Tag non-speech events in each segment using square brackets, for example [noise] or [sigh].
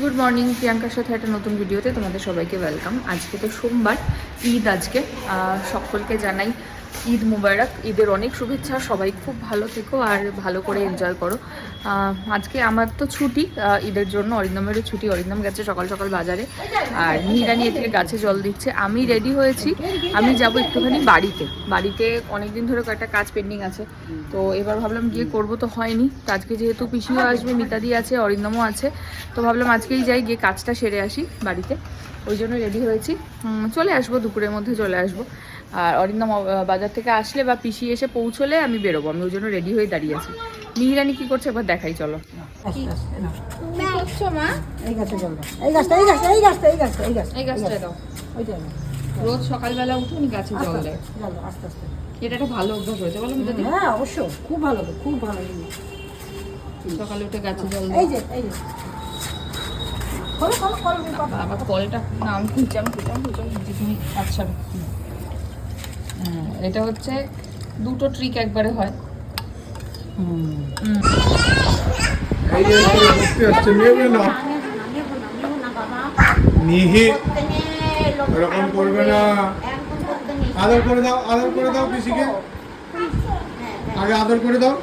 Good morning প্রিয়াঙ্কার সাথে একটা নতুন ভিডিওতে তোমাদের সবাইকে ওয়েলকাম আজকে তো সোমবার, ঈদ আজকে। সকলকে জানাই ঈদ মুবারক, ঈদের অনেক শুভেচ্ছা, সবাই খুব ভালো থেকো আর ভালো করে এনজয় করো। আজকে আমার তো ছুটি ঈদের জন্য অরিন্দমেরও ছুটি, অরিন্দম গেছে সকাল সকাল বাজারে। আর নীরা নিয়ে থেকে গাছে জল দিচ্ছে। আমি রেডি হয়েছি, আমি যাব একটুখানি বাড়িতে। বাড়িতে অনেকদিন ধরে কয়েকটা কাজ পেন্ডিং আছে। তো এবার ভাবলাম গিয়ে করব তো হয়নি। তো আজকে যেহেতু পিসিও আসবে, মিতাদি আছে, অরিন্দমও আছে, তো ভাবলাম আজকেই যাই, গিয়ে কাজটা সেরে আসি বাড়িতে। ওই জন্য রেডি হয়েছি। চলে আসব, দুপুরের মধ্যে চলে আসব। আর অরিন্দম বাজার থেকে আসলে বা পিসি এসে পৌঁছলে আমি বেরোবো। আমি ওই জন্য রেডি হয়ে দাঁড়িয়ে আছি। মিহিরানি কি করছে? একবার দেখাই চলো। রোজ সকালবেলা উঠে উনি গাছে জল। দেয় আস্তে আস্তে আস্তে। এটা একটা ভালো অভ্যাস হয়েছে বলো মিতাদি। হ্যাঁ অবশ্য খুব ভালো খুব ভালো সকালে উঠে গাছে জল এই যে এই যে। কলটা না আমি খুঁজছি আমি আচ্ছা। হ্যাঁ, এটা হচ্ছে দুটো ট্রিক একবারে হয়। এখানে নিহি। এরকম করবে না। আদর করে দাও আদর করে দাও পিসিকে। আগে আদর করে দাও।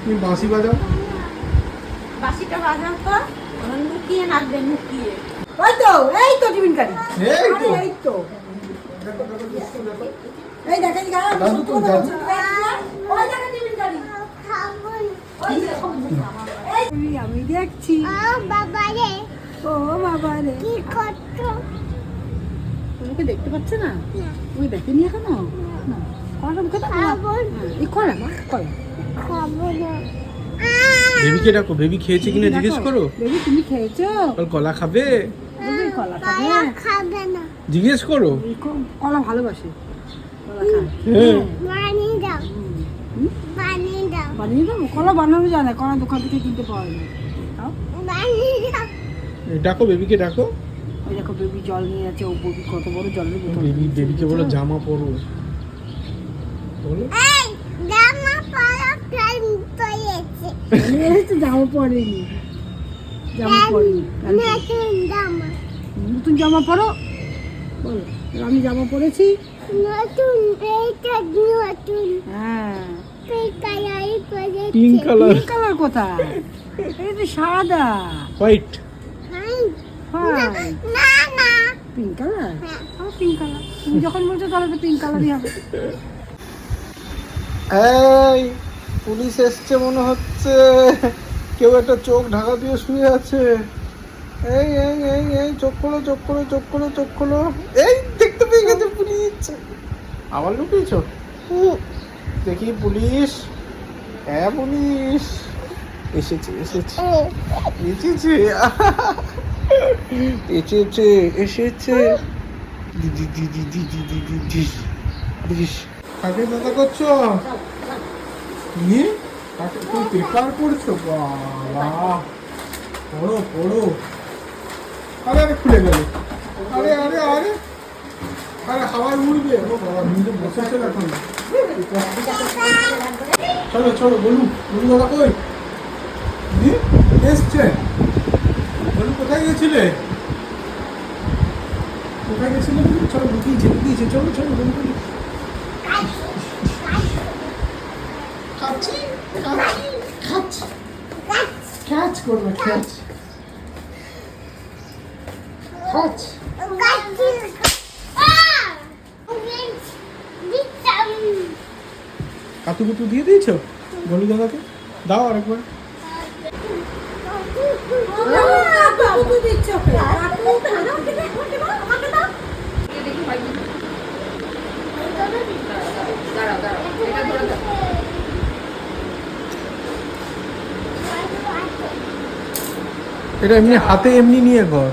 তুমি বাঁশি বাজাও। বাসিটা বাজাও তো লুকিয়ে নাচবে লুকিয়ে। ওই তো এই তো টিফিন কারি। এই তো। এই তো। এই দেখ দাদু। ওই দেখো টিফিন কারি। এই আমি দেখছি। বাবারে ও বাবা রে। কি করছ? তোমাকে দেখতে পাচ্ছে না? তুমি দেখেনি এখনও? দাও খাব হ্যাঁ, এই খাব না বেবিকে ডাকো বেবি খেয়েছে কিনা জিজ্ঞেস করো? বেবি তুমি খেয়েছো? কলা খাবে? বেবি কলা খাবে? না। জিজ্ঞেস করো। কলা ভালোবাসে। কলা খায়। বানিয়ে দাও। কলা বানানো জানে কলা দোকান থেকে কিনতে পাওয়া যায়। ডাকো বেবিকে ডাকো। ওই দেখো বেবি জল নিয়ে আছে। ও বেবি কত বড় জলের বোতল বেবি বেবিকে বলো জামা পরো। বলো এই জামা পরা প্রাণ পেয়েছে এই তো জামা পরেনি। জামা পরেনি নতুন জামা। নতুন জামা পরো? বলো আমি জামা পরেছি। হ্যাঁ। পিঙ্ক কালার পিঙ্ক কালার কোথায়? এই তো সাদা। হোয়াইট না না পিঙ্ক কালার হ্যাঁ। পিঙ্ক কালার তুমি যখন বলছো তাহলে তো পিঙ্ক কালারই হবে। এই পুলিশ এসছে মনে হচ্ছে। কেউ একটা চোখ ঢাকা দিয়ে শুয়ে আছে। এই এই এই এই চোখ খোলো চোখ খোলো চোখ খোলো চোখ খোলো। এই দেখতে পেয়ে গেছে পুলিশ। আবার লুকিয়েছ? দেখি পুলিশ। হ্যাঁ পুলিশ। এসেছে এসেছে। এসেছে। এসেছে এসেছে। দিদি দিদি দিদি দিদি দিদি দিদিস কাকে দাদা করছ? তুমি কাকে তুমি পেপার পড়ছো বাবা। পড়ো পড়ো। আরে আরে, খুলে গেল। আরে আরে আরে। আরে, হাওয়ায় উড়বে। ও বাবা, নিজে বসেছে এখন। চলো চলো, বলুন। বলুন দাদা কই? এসছে। বলুন, কোথায় গেছিলে কোথায় গেছিলে চলো লুকিয়েছে লুকিয়েছে চলো চলো, বলুন। খাচ্ছি খাচ্ছি খাচ্ছি। ক্যাচ করবে ক্যাচ। খাচ্ছ কাতু কুতু দিয়ে দিয়েছ? বলু দাদাকে দাও আরেকবার? দাঁড়াও দাঁড়াও। এটা ধরে দাও এটা এমনি হাতে এমনি নিয়ে হবে।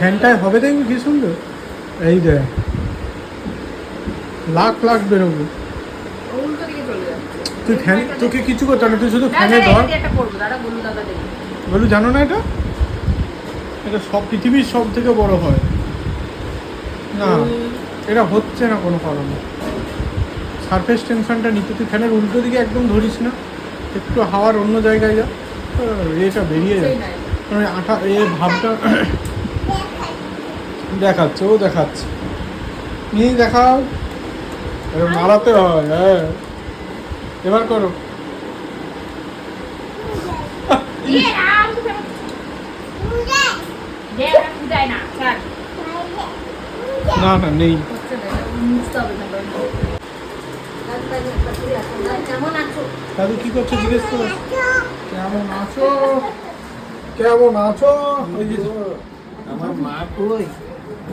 ফ্যানটায় হবে দেখবি কি সুন্দর। এই দেখ লাখ লাখ বেরোবে। তুই ফ্যান তোকে কিছু করতে না, তুই শুধু ফ্যানে ধর। বলু জানো না এটা? এটা সব পৃথিবীর সব থেকে বড় হয়। না এটা হচ্ছে না কোনো কারণে। সারফেস টেনশনটা নিতে তুই ফ্যানের উল্টো দিকে একদম ধরিস না। একটু হাওয়ার অন্য জায়গায় যা। এটা বেরিয়ে যায়। মানে আঠা এ ভাবটা দেখাচ্ছে ও দেখাচ্ছে। নিয়ে দেখাও। মারাতে হয় হ্যাঁ। এবার করো। না না নেই। দাদু কি করছ? জিজ্ঞেস করো। কেমন আছো? কেমন আছো? ওই যে আমার মা কই?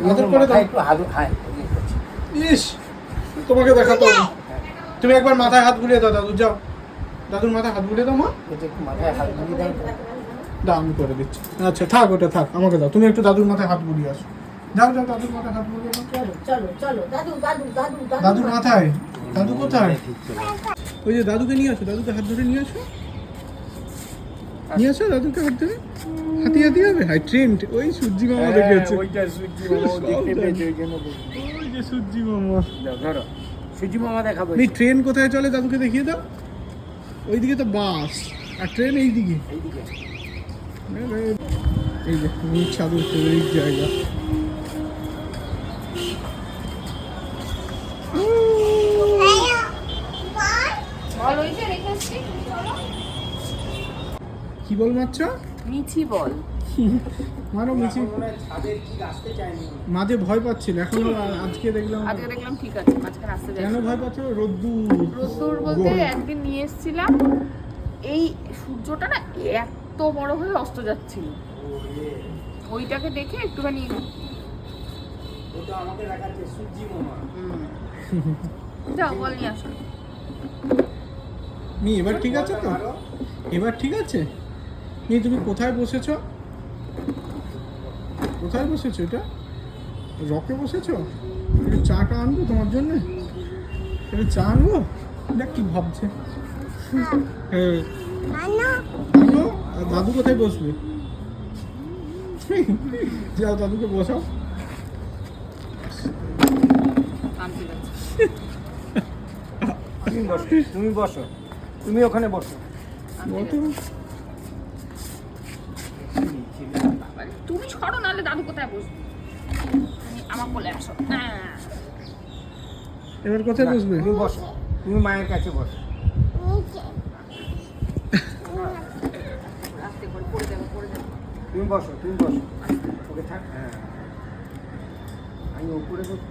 আদর করে দাও। একটু হাত হায় ইস তোমাকে দেখাতে তুমি একবার মাথায় হাত বুলিয়ে দাও দাদু যাও। দাদুর মাথায় হাত বুলিয়ে দাও মা। মাথায় হাত বুলিয়ে দেয় দাও আমি করে দিচ্ছি। আচ্ছা থাক ওটা থাক আমাকে দাও। তুমি একটু দাদুর মাথায় হাত বুলিয়ে আসো। যাও যাও দাদুর মাথায় হাত বুলিয়ে দাও। চলো চলো চলো দাদু দাদু দাদু। দাদুর মাথায়? দাদু কোথায়? ওই যে দাদুকে নিয়ে আসো দাদুকে হাত ধরে নিয়ে আসো। নিয়ে আসো দাদুকে হাত ধরে। হাতি হাতি হবে? হাই ট্রেন্ড ওই সূর্যি মামা দেখেছে। ওইটা সূর্যি মামা দেখতে পেয়েছে ওই জন্য ওই যে সূর্যি মামা। ধরো। সূর্যি মামা দেখাবো এই ট্রেন কোথায় চলে দাদুকে দেখিয়ে দাও। ওইদিকে তো বাস আর ট্রেন এই দিকে এইদিকে। এই যে ছাদের এই জায়গা। বল ওই যে রেখে এসছি কি বল মারছ মিছি বল। মারো মিছি। মাঝে ভয় পাচ্ছিল এখন আজকে দেখলাম আজকে দেখলাম ঠিক আছে মাঝখানে আসতে যাই কেন ভয় পাচ্ছ রোদ্দুর। রোদ্দুর বলতে একদিন নিয়ে এসেছিলাম এই সূর্যটা না এত বড় হয়ে অস্ত যাচ্ছিল। ওইটাকে দেখে একটুখানি ওটা আমাকে দেখাচ্ছে সূর্যি মামা যাও বল নিয়ে আসো। মি এবার ঠিক আছে তো? এবার ঠিক আছে? মি তুমি কোথায় বসেছ? কোথায় বসেছো এটা? রকে বসেছো? একটু চাটা আনব তোমার জন্য? একটু চা আনব? দেখ কি ভাবছে। হ্যাঁ। দাদু কোথায় বসবে? যাও দাদুকে বসাও। তুমি বসো তুমি বসো। তুমি ওখানে বসো। তুমি ছড়ো নাহলে দাদু কোথায় বসবে? আমার কোলে আসো। হ্যাঁ। এবার কোথায় বসবে? তুমি বসো। তুমি মায়ের কাছে বসো। তুমি বসো তুমি বসো। ওকে থাক। হ্যাঁ। আমি উপরে বসি।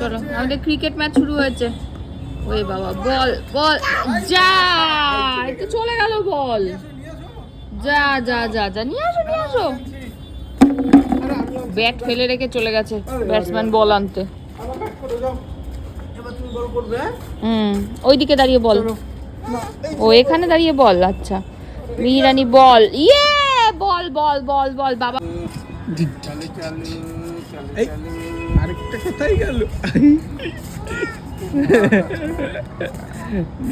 চলো আমাদের ক্রিকেট ম্যাচ শুরু হয়েছে। ওই বাবা বল বল যা! তো চলে গেল বল। যা যা যা যা নিয়ে আসো নিয়ে আসো। ব্যাট ফেলে রেখে চলে গেছে ব্যাটসম্যান বল আনতে? হুম ওইদিকে দাঁড়িয়ে বল। ও এখানে দাঁড়িয়ে বল আচ্ছা। মিহিরানি বল। ইয়ে! বল বল বল বল বাবা। আরেকটা কোথায় গেল? [laughs]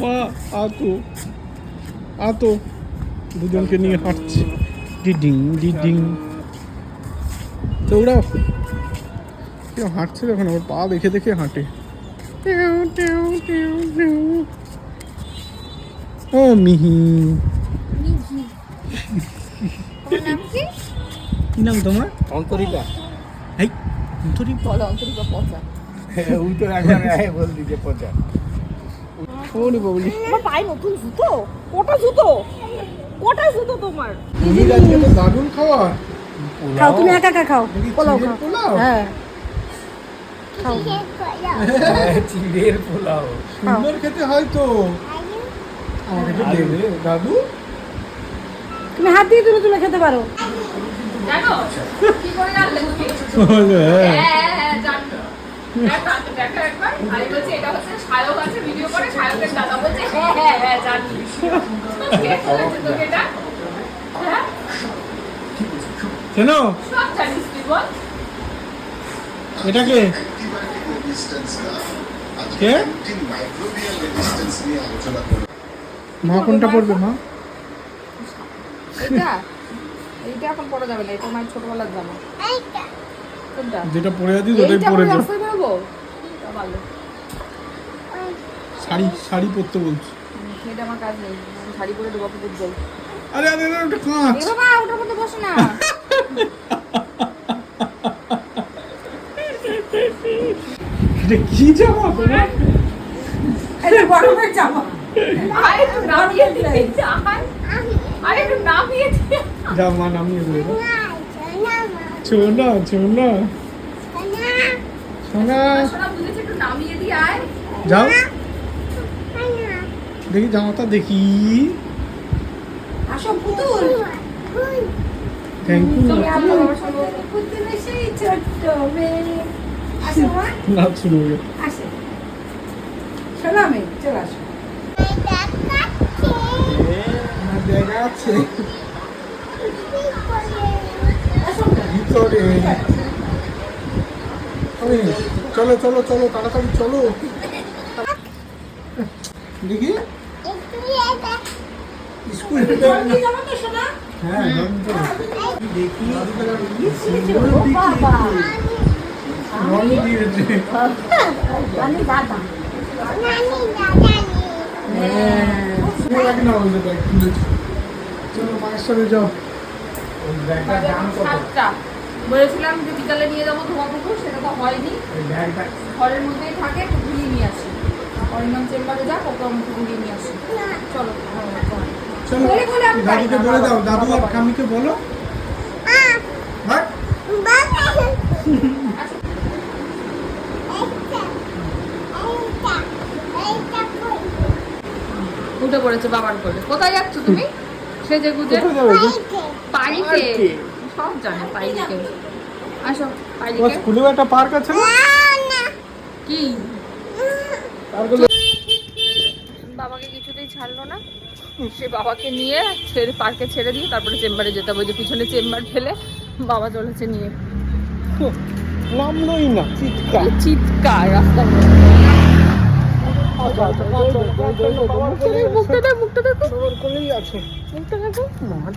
মা আতো। আতো। দুজনকে নিয়ে হাঁটছে। ডিডিং ডিডিং। দৌড়াও কেউ হাঁটছে যখন আমার পা দেখে দেখে হাঁটে। ও মিহি। কি নাম তোমার? অন্তরিতা এই ধরি বলো অন্তরিকা পচা। উল্টো একবার হ্যাঁ বল দিকে পচা। ওরে বাবলি আমার পায়ে নতুন জুতো? কটা জুতো? কটা জুতো তোমার? তুমি আজকে তো দারুণ খাওয়া খাও তুমি একা একা খাও। পোলাও খাও। পোলাও? হ্যাঁ। খাও। চিড়ের পোলাও। সুন্দর খেতে হয় তো। আমাকে তো দেবে দাদু? তুমি হাত দিয়ে তুলে তুলে খেতে পারো। জানো? কি করে জানলে তুমি? হ্যাঁ। হ্যাঁ হ্যাঁ জানো বলছি, এটা হচ্ছে সায়ক আছে, ভিডিও করে, সায়কের দাদা বলছে, হ্যাঁ, হ্যাঁ, হ্যাঁ, জানি। কে? হ্যাঁ? মা কোনটা পড়বে মা। এটা? এইটা এখন পড়া যাবে না এটা আমার ছোটবেলার জামা। এইটা। যেটা পরে আছিস ওটাই পরে পরে ভালো। শাড়ি শাড়ি পরতে বলছি। সেটা আমার কাজ নেই। শাড়ি পরে দেবো পুকুর যাই। আরে আরে আরে ওটা কাঁচ এ বাবা ওটার মধ্যে বসে না। এটা কি জামা তোমার? এটা গরমের জামা আরে নামিয়ে। আরে একটু নামিয়ে দিয়ে জামা নামিয়ে ছোনা ছোনা। সোনা যাও। দেখি জামাটা দেখি। না শুরু হয়ে চলে আসো। জায়গা আছে ভিতরে। চলো চলো চলো তাড়াতাড়ি চলো। দেখি। স্কুল হ্যাঁ। দেখি। আমি দাদা। তুলেছি চলো মায়ের সাথে যাও। দাম কত বলেছিলাম যে বিকালে নিয়ে যাব ধোয়া পুকুর সেটা তো হয়নি। ঘরের মধ্যেই থাকে একটু ঘুরিয়ে নিয়ে আসি। অরিন্দম চেম্বারে যাক ওকে আমি একটু ঘুরিয়ে নিয়ে আসি। চলো চলো। বলে বলে আমি পারি দাদুকে বলে দাও দাদু আর কামিকে বলো। উঠে পড়েছে বাবার কোলে। কোথায় যাচ্ছ তুমি? সেজে গুজে কোথায় সব জানে পাইকে আসো পাইকে স্কুলেও একটা পার্ক আছে না? কি? বাবাকে কিছুতেই ছাড়লো না। সে বাবাকে নিয়ে ছেড়ে পার্কে ছেড়ে দিয়ে তারপরে চেম্বারে যেতে হবে। যে পিছনে চেম্বার ফেলে বাবা চলেছে নিয়ে। নামলোই না চিৎকার। চিৎকার রাস্তার মুখটা দেখ, মুখটা দেখ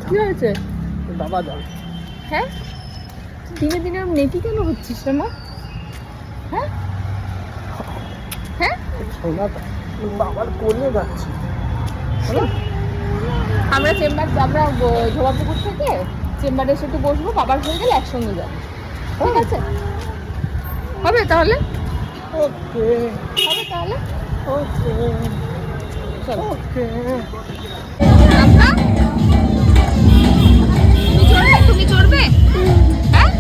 কি হয়েছে? বাবা যাও। হ্যাঁ? দিনে দিনে আমি নেকি কেন হচ্ছিস রে মা? হ্যাঁ? হ্যাঁ? বাবার কোলে যাচ্ছে। আমরা চেম্বার আমরা ব- ধোবাপুকুর থেকে চেম্বারে এসে একটু বসবো বাবার হয়ে গেলে একসঙ্গে যাব। ঠিক আছে? হবে তাহলে? ওকে। হবে তাহলে? ওকে। চলো। ওকে। চড়বে? হ্যাঁ?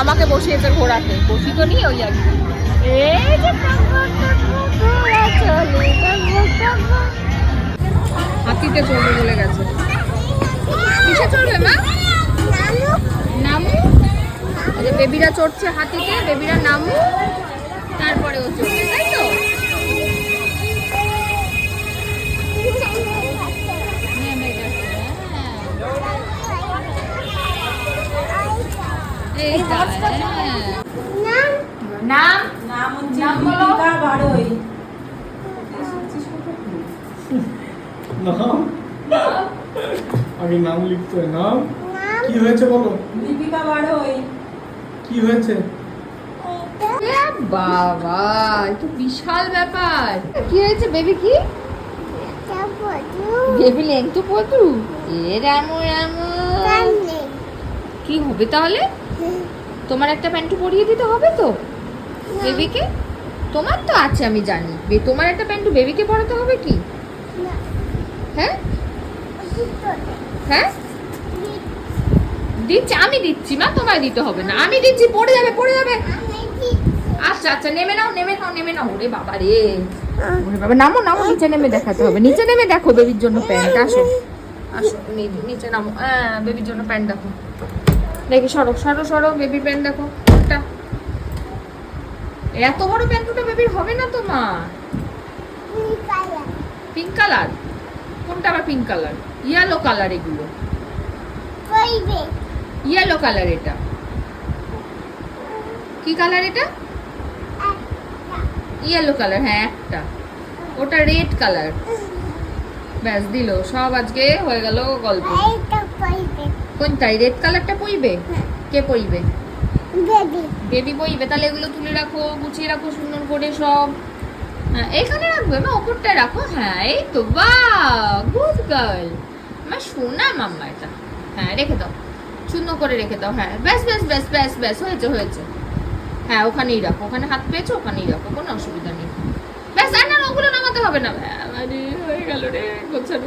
আমাকে বসিয়েছে ঘোড়াতে বসি তো নি ওই আর কি। হাতিতে চলবে বলে গেছে। কিসে চড়বে, মা? নামু? আচ্ছা বেবিরা চড়ছে হাতিতে, বেবিরা নামু। তারপরে ও চড়বে নাম? নাম নাম বলো। দীপিকা নাম আগে নাম লিখতে হয়। নাম? কি হয়েছে বলো? দীপিকা বাড়ই কি হয়েছে? বাবা এ তো বিশাল ব্যাপার। কি হয়েছে বেবি কি? বেবি লেন তো পদু এ রামু রামু। কি হবে তাহলে? তোমার একটা প্যান্টু পরিয়ে দিতে হবে তো? বেবিকে? তোমার তো আছে আমি জানি। বে- তোমার একটা প্যান্টু বেবিকে পরাতে হবে কি? হ্যাঁ? হ্যাঁ? দিচ্ছি আমি দিচ্ছি মা তোমায় দিতে হবে না। আমি দিচ্ছি পড়ে যাবে পড়ে যাবে। আচ্ছা আচ্ছা নেমে নাও নেমে নাও নেমে নাও। ওরে বাবা রে। ওরে বাবা নামো নামো নিচে নেমে দেখাতে হবে। নিচে নেমে দেখো বেবির জন্য প্যান্ট। আসো। আসো নিচে নামো। হ্যাঁ বেবির জন্য প্যান্ট দেখো। দেখি সরো সরো সরো বেবি প্যান্ট দেখো এত বড় প্যান্ট দুটো বেবির হবে না তো মা পিঙ্ক কালার কোনটা আবার পিঙ্ক কালার ইয়েলো কালার এগুলো। ইয়েলো কালার এটা। কি কালার এটা? ইয়েলো কালার হ্যাঁ একটা। ওটা রেড কালার ব্যাস দিল। সব আজকে হয়ে গেল গল্প। কোনটাই রেড কালারটা পইবে কে পইবে বেবি। বেবি বইবে তাহলে এগুলো তুলে রাখো গুছিয়ে রাখো সুন্দর করে সব। হ্যাঁ এখানে রাখবে মা ওপরটায় রাখো। হ্যাঁ এই তো বা গুড গার্ল আমার সোনা মাম্মা এটা। হ্যাঁ রেখে দাও। সুন্দর করে রেখে দাও হ্যাঁ ব্যাস ব্যাস ব্যাস ব্যাস ব্যাস হয়েছে হয়েছে। হ্যাঁ ওখানেই রাখো ওখানে হাত পেয়েছ ওখানেই রাখো কোনো অসুবিধা নেই। ব্যাস আর না ওগুলো নামাতে হবে না। আরে হয়ে গেল রে গোছানো।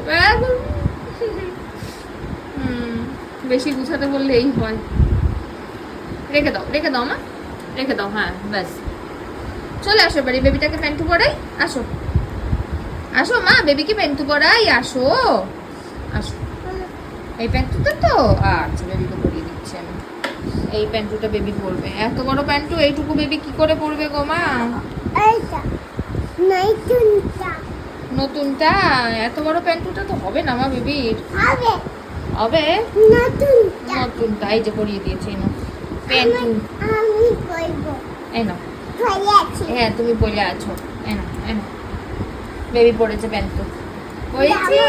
বেশি গুছাতে বললে এই হয়। রেখে দাও রেখে দাও মা। রেখে দাও হ্যাঁ ব্যাস। চলে আসো বাড়ি বেবিটাকে প্যান্টু পরাই আসো। আসো মা বেবিকে প্যান্টু পরাই আসো। আসো। এই প্যান্টুটা তো আচ্ছা বেবিকে পরিয়ে দিচ্ছি আমি। এই প্যান্টুটা বেবি পরবে। এত বড় প্যান্টু এইটুকু বেবি কি করে পরবে গো মা? নতুনটা? এত বড় প্যান্টুটা তো হবে না মা বেবির। হবে। হবে? নতুনটা এই যে পরিয়ে দিয়েছি না প্যান্টু। আমি কইব এই না হ্যাঁ তুমি বলে আছো। এনো এনো বেবি পড়েছে প্যান্টু। পড়েছে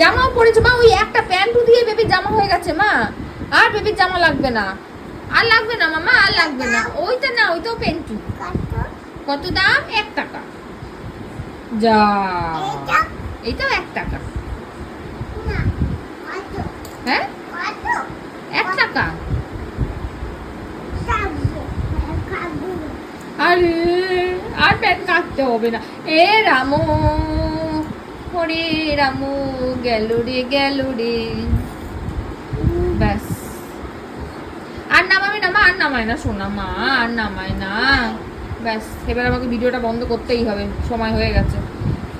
জামাও পড়েছে মা ওই একটা প্যান্টু দিয়ে বেবি জামা হয়ে গেছে মা। আর বেবির জামা লাগবে না। আর লাগবে না মামা আর লাগবে না। ওইটা না ওইটাও প্যান্টু। কত? কত দাম? এক টাকা। যা। এইটাও এক টাকা। না। হ্যাঁ? এক টাকা। আরে আর প্যান্ট কাটতে হবে না। এ রামু হরে রামু গেল রে গেল রে। ব্যাস। আর নামাবে না মা আর নামায় না শোনা মা আর নামায় না। ব্যাস এবার আমাকে ভিডিওটা বন্ধ করতেই হবে সময় হয়ে গেছে।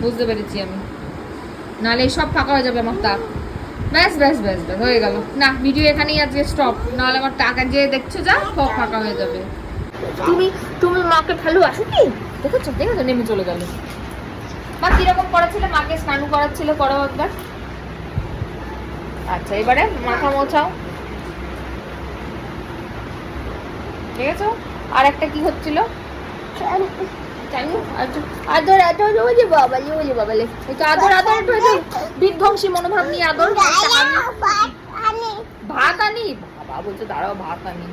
বুঝতে পেরেছি আমি। নাহলে সব ফাঁকা হয়ে যাবে আমার তাক ব্যাস ব্যাস ব্যাস ব্যাস হয়ে গেল। না ভিডিও এখানেই আজকে স্টপ নাহলে আমার টাকা যে দেখছ যা সব ফাঁকা হয়ে যাবে। তুমি তুমি মাকে ভালোবাসো কি? দেখেছ? দেখেছ? নেমে চলে গেল। মা কীরকম করাচ্ছিল? মাকে স্নান করাচ্ছিল করো একবার আচ্ছা এবারে মাথা মোছাও। দেখেছ? আর একটা কি হচ্ছিল? আদর আদর বাবালে একটু আদর আদর একটু বিধ্বংসী মনোভাব নিয়ে আদর ভাত আনি। বাবা বলছে দাঁড়াও ভাত আনি।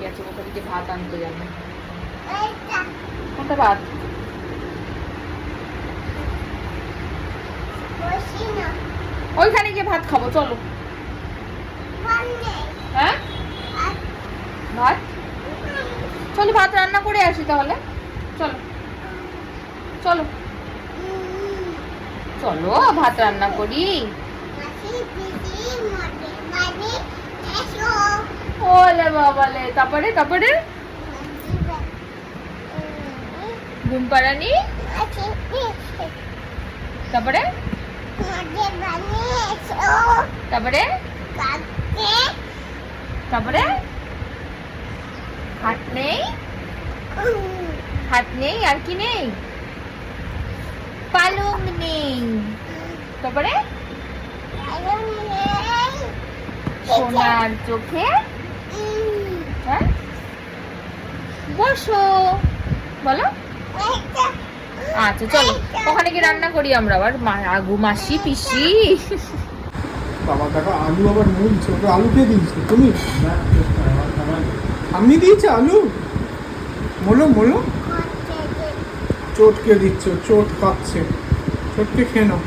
গেছে কোথা থেকে ভাত আনতে জানো? কোনটা ভাত? ওইখানে গিয়ে ভাত খাব চলো। হ্যাঁ? ভাত? চলো ভাত রান্না করে আসি তাহলে। চলো। চলো। চলো, ভাত রান্না করি। ওলে বাবালে, তারপরে তারপরে? ঘুম পাড়ানি তারপরে? তারপরে? তারপরে? হাত নেই? হাত নেই আর কি নেই? পালং নেই। তারপরে? সোনার চোখে? হ্যাঁ? বসো। বলো। আচ্ছা চলো। ওখানে কি রান্না করি আমরা আবার আগু, মাসি, পিসি। বাবা, দেখো, আলু আবার মুলছে, ওটা আলু কে দিয়েছে। তুমি? আমি দিয়েছে আলু। মোলো মোলো। চোটকে দিচ্ছে চোট পাচ্ছে চোটকে খেয়ে নাও।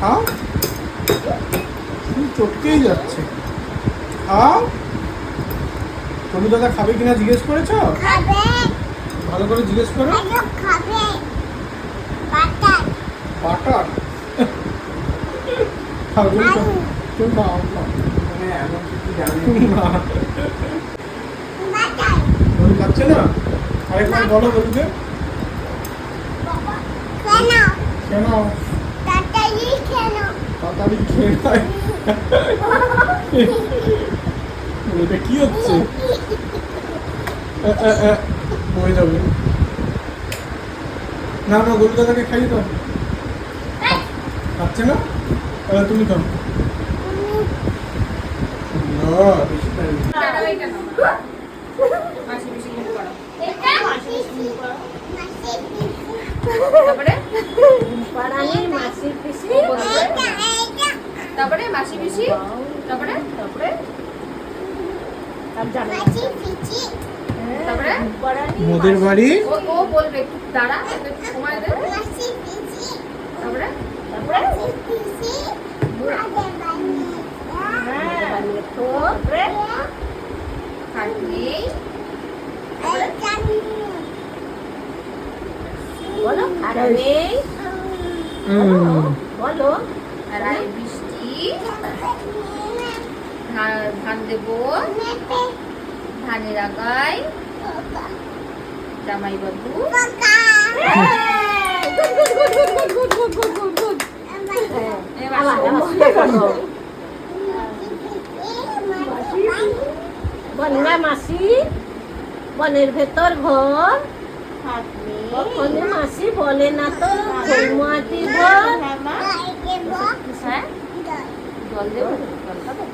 খাও। চটকেই যাচ্ছে। খাও। তবু দাদা খাবে কিনা জিজ্ঞেস করেছ? খাবে। ভালো করে জিজ্ঞেস করো। বাটার। তুমি খাও। তুমি। মানে খাচ্ছে না? আরেকবার বলো বলবে কেন? কেন? তাড়াতাড়ি কেন? এটা কি হচ্ছে? হয়ে যাবে। না না গরু দাদাকে খাইয়ে দাও। খাচ্ছে না? তাহলে তুমি খাও। না বেশি [laughs] তারপরে? তারপরে মাসি পিসি তারপরে? তারপরে তারপরে? বাড়ি? ও বলবে একটু দাঁড়া সময় দে। তারপরে? তারপরে? তারপরে? বলো বলো রাই বৃষ্টি ধান দেবো ধানের আগায় জামাই বাবু বনগা মাসি বনের ভেতর ঘর। মাসি। বলে না তো মাটি ঘর হ্যাঁ? জল দেবো? জল খাবে?